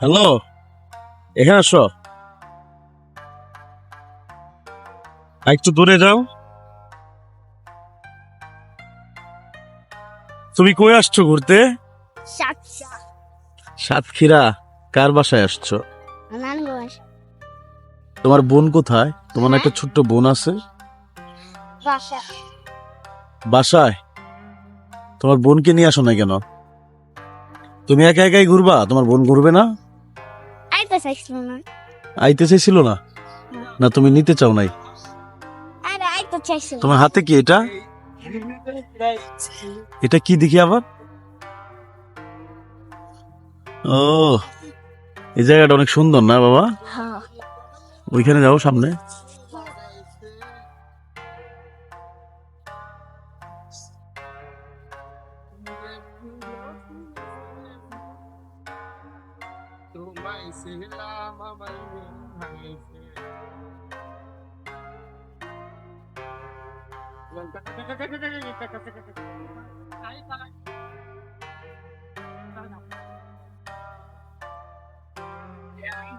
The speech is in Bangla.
হ্যালো এখানে আসো। একটু দূরে যাও। তুমি কই আসছো ঘুরতে? সাতক্ষীরা। কার বাসায় আসছো? তোমার বোন কোথায়? তোমার না একটা ছোট্ট বোন আছে। বাসা বাসায়? তোমার বোনকে নিয়ে আসো না কেন? তুমি একা একাই ঘুরবা? তোমার বোন ঘুরবে না? আইতে চাইছিল না। আইতে চাইছিল না? না তুমি নিতে চাও নাই? আরে আইতে চাইছিল। তোমার হাতে কি এটা? এটা কি দেখি আবার? ও এই জায়গাটা অনেক সুন্দর না বাবা? হ্যাঁ। ওইখানে যাও সামনে। vai se lá, mamãe vai ser. Aí tá lá. Yeah,